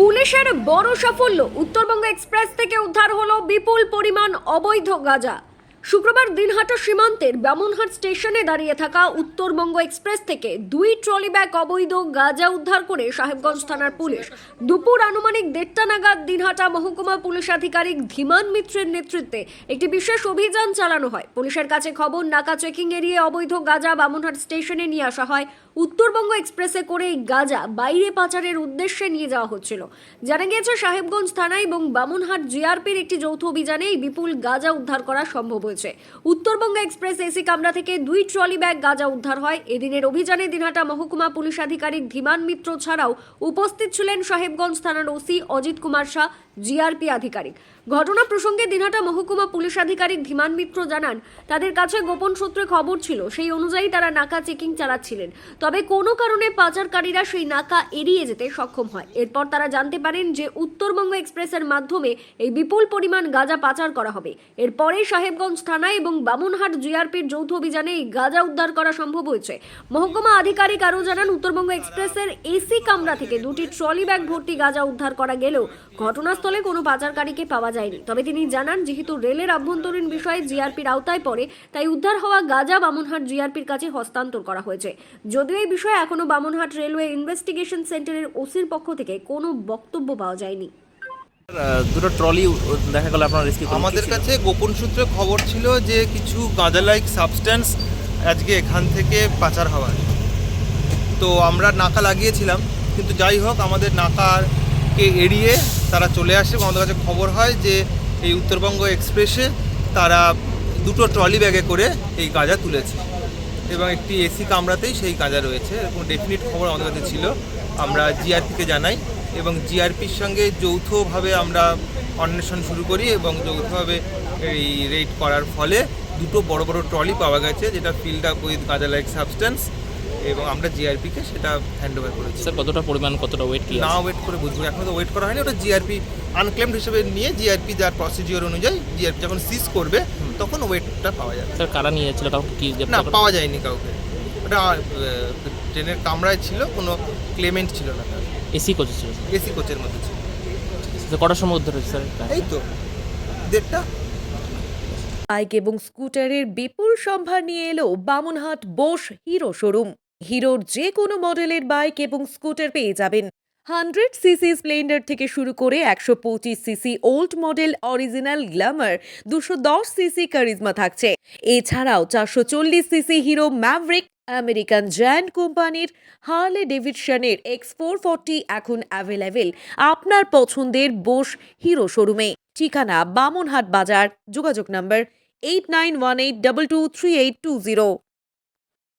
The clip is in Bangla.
পুলিশের বড় সাফল্য উত্তরবঙ্গ এক্সপ্রেস থেকে উদ্ধার হলো বিপুল পরিমাণ অবৈধ গাঁজা। শুক্রবার দিনহাটা সীমান্তের বামুনহাট স্টেশনে দাঁড়িয়ে থাকা উত্তরবঙ্গ এক্সপ্রেস থেকে দুই ট্রলি ব্যাগ অবৈধ গাঁজা উদ্ধার করে সাহেবগঞ্জ থানার পুলিশ দুপুর আনুমানিক দেড়টা নাগাদ দিনহাটা মহকুমা পুলিশ আধিকারিক ধীমান মিত্রের নেতৃত্বে একটি বিশেষ অভিযান চালানো হয়। পুলিশের কাছে খবর, নাকা চেকিং এড়িয়ে অবৈধ গাঁজা বামুনহাট স্টেশনে নিয়ে আসা হয়। উত্তরবঙ্গ এক্সপ্রেসে করে এই গাঁজা বাইরে পাচারের উদ্দেশ্যে নিয়ে যাওয়া হচ্ছিল। জানা গিয়েছে, সাহেবগঞ্জ থানা এবং বামনহাট জিআরপির একটি যৌথ অভিযানে এই বিপুল গাঁজা উদ্ধার করা সম্ভব হয়েছে। উত্তরবঙ্গ এক্সপ্রেস এসি কামরা থেকে দুই ট্রলি ব্যাগ গাঁজা উদ্ধার হয়। এদিনের অভিযানে দিনহাটা মহকুমা পুলিশ আধিকারিক ধীমান মিত্র ছাড়াও উপস্থিত ছিলেন সাহেবগঞ্জ থানার ওসি অজিত কুমার শাহ, জিআরপি আধিকারিক। ঘটনা প্রসঙ্গে দিনহাটা মহকুমা পুলিশ আধিকারিক ধীমান মিত্র জানান, তাদের কাছে গোপন সূত্রে খবর ছিল, সেই অনুযায়ী তারা নাকা চেকিং চালাচ্ছিলেন। তবে কোনো কারণে পাচারকারীরা সেই নাকা এড়িয়ে যেতে সক্ষম হয়। এরপর তারা জানতে পারেন যে উত্তরবঙ্গ এক্সপ্রেসের মাধ্যমে এই বিপুল পরিমাণ গাঁজা পাচার করা হবে। এরপরেই সাহেবগঞ্জ থানা এবং বামুনহাট জিআরপির যৌথ অভিযানে এই গাঁজা উদ্ধার করা সম্ভব হয়েছে। মহকুমা আধিকারিক আরও জানান, উত্তরবঙ্গ এক্সপ্রেসের এসি কামরা থেকে দুটি ট্রলি ব্যাগ ভর্তি গাঁজা উদ্ধার করা গেলেও ঘটনাস্থলে কোনো পাচারকারীকে পাওয়া যায়নি। তবে তিনি জানান যেহেতু রেলের আভ্যন্তরীণ বিষয়ে জিআরপির আওতায় পড়ে তাই উদ্ধার হওয়া গাঁজা বামুনহাট জিআরপির কাছে হস্তান্তর করা হয়েছে। যদিও এই বিষয়ে এখনও বামুনহাট রেলওয়ে ইনভেস্টিগেশন সেন্টারের ওসির পক্ষ থেকে কোনো বক্তব্য পাওয়া যায়নি। দুটো ট্রলি দেখা গেল আপনার রেস্কিউ আমাদের কাছে গোপন সূত্রে খবর ছিল যে কিছু গাঁজা লাইক সাবস্ট্যান্স আজকে এখান থেকে পাচার হওয়ার। তো আমরা নাকা লাগিয়েছিলাম কিন্তু যাই হোক আমাদের নাকাকে এড়িয়ে তারা চলে আসে এবং আমাদের কাছে খবর হয় যে এই উত্তরবঙ্গ এক্সপ্রেসে তারা দুটো ট্রলি ব্যাগে করে এই গাঁজা তুলেছে এবং একটি এসি কামরাতেই সেই গাঁজা রয়েছে, এরকম ডেফিনিট খবর আমাদের কাছে ছিল। আমরা জিআরপিকে জানাই এবং জিআরপির সঙ্গে যৌথভাবে আমরা অন্বেষণ শুরু করি এবং যৌথভাবে এই রেড করার ফলে দুটো বড় বড় ট্রলি পাওয়া গেছে, যেটা filled up with ganja like substance এবং আমরা জিআরপিকে সেটা হ্যান্ড ওভার করেছি। স্যার কতটা পরিমাণ কতটা ওয়েট কি না ওয়েট করে বুঝব। এখন তো ওয়েট করা হয়নি ওটা জিআরপি আনক্লেমড হিসেবে নিয়ে জিআরপি যার প্রসিডিওর অনুযায়ী জিআরপি যখন সিজ করবে তখন ওয়েটটা পাওয়া যাবে। স্যার কারা নিয়ে যাচ্ছিল কাউকে কি না পাওয়া যায়নি কাউকে। ওটা ট্রেনের কামরায় ছিল কোনো ক্লেমেন্ট ছিল না এসি কোচে ছিল এসি কোচের মধ্যে ছিল। কটার সময় উদ্ধার হয়েছে স্যার এই তো দেড়টা। বাইক এবং স্কুটারের বিপুল সম্ভার নিয়ে এলো বামুনহাট বোস হিরো শোরুম। হিরোর যে কোনো মডেলের বাইক এবং স্কুটার পেয়ে যাবেন। হান্ড্রেড সিসি স্প্লেন্ডার থেকে শুরু করে একশো পঁচিশ CC old model original glamour দুশো দশ সিসি কারিজমা থাকছে। এছাড়াও চারশো চল্লিশ সিসি হিরো ম্যাভরিক আমেরিকান জ্যান্ড কোম্পানির হার্লে ডেভিডসনের এক্স ফোর ফর্টি এখন অ্যাভেলেবেল আপনার পছন্দের বোস হিরো শোরুমে। ঠিকানা বামনহাট বাজার, যোগাযোগ নম্বর eight nine one eight double two three eight two zero.